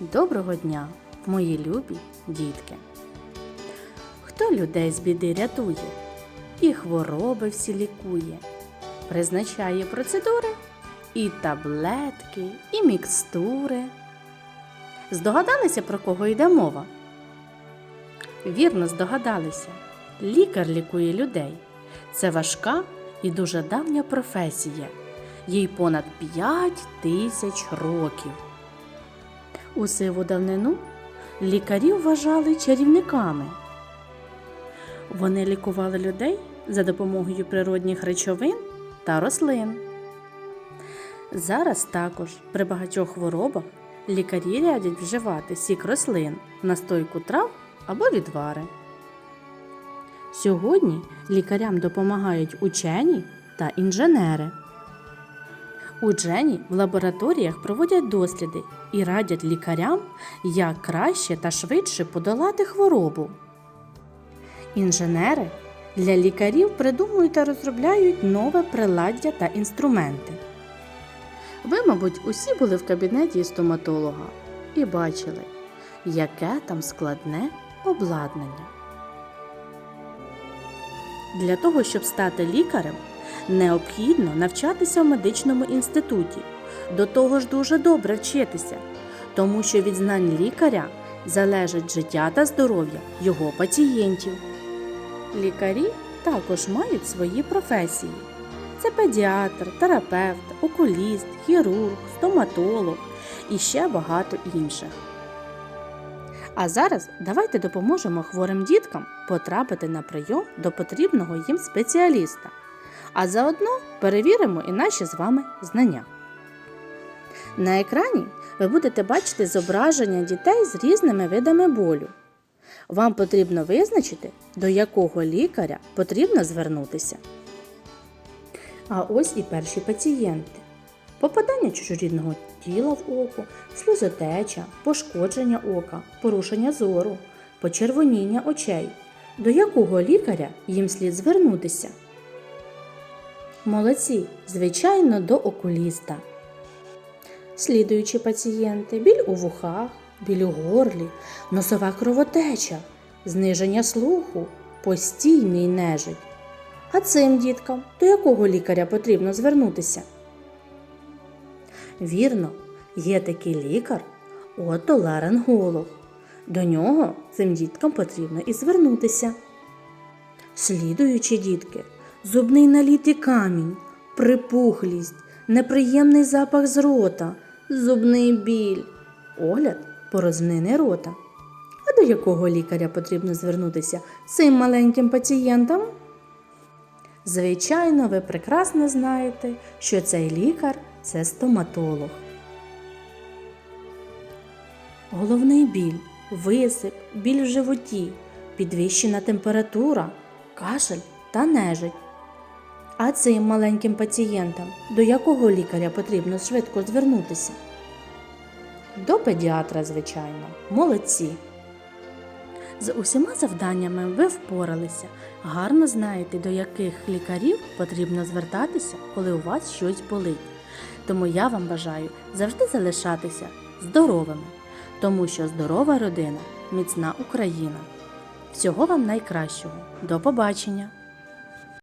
Доброго дня, мої любі дітки! Хто людей з біди рятує і хвороби всі лікує, призначає процедури і таблетки, і мікстури. Здогадалися, про кого йде мова? Вірно здогадалися. Лікар лікує людей. Це важка і дуже давня професія. Їй понад 5 тисяч років. У сиву давнину лікарів вважали чарівниками. Вони лікували людей за допомогою природних речовин та рослин. Зараз також при багатьох хворобах лікарі радять вживати сік рослин, настойку трав або відвари. Сьогодні лікарям допомагають учені та інженери. Учені в лабораторіях проводять досліди і радять лікарям, як краще та швидше подолати хворобу. Інженери для лікарів придумують та розробляють нове приладдя та інструменти. Ви, мабуть, усі були в кабінеті стоматолога і бачили, яке там складне обладнання. Для того, щоб стати лікарем, необхідно навчатися в медичному інституті. До того ж дуже добре вчитися, тому що від знань лікаря залежить життя та здоров'я його пацієнтів. Лікарі також мають свої професії: це педіатр, терапевт, окуліст, хірург, стоматолог і ще багато інших. А зараз давайте допоможемо хворим діткам потрапити на прийом до потрібного їм спеціаліста, а заодно перевіримо і наші з вами знання. На екрані ви будете бачити зображення дітей з різними видами болю. Вам потрібно визначити, до якого лікаря потрібно звернутися. А ось і перші пацієнти. Попадання чужорідного тіла в око, сльозотеча, пошкодження ока, порушення зору, почервоніння очей. До якого лікаря їм слід звернутися? Молодці, звичайно, до окуліста. Слідуючі пацієнти біль у вухах, біль у горлі, носова кровотеча, зниження слуху, постійний нежить. А цим діткам до якого лікаря потрібно звернутися? Вірно, є такий лікар отоларинголог. До нього цим діткам потрібно і звернутися. Слідуючі дітки, зубний налітий камінь, припухлість, неприємний запах з рота, зубний біль, огляд порожнини рота. А до якого лікаря потрібно звернутися цим маленьким пацієнтам? Звичайно, ви прекрасно знаєте, що цей лікар це стоматолог. Головний біль, висип, біль в животі, підвищена температура, кашель та нежить. А цим маленьким пацієнтам до якого лікаря потрібно швидко звернутися? До педіатра, звичайно, молодці. З усіма завданнями ви впоралися. Гарно знаєте, до яких лікарів потрібно звертатися, коли у вас щось болить. Тому я вам бажаю завжди залишатися здоровими, тому що здорова родина міцна Україна. Всього вам найкращого. До побачення!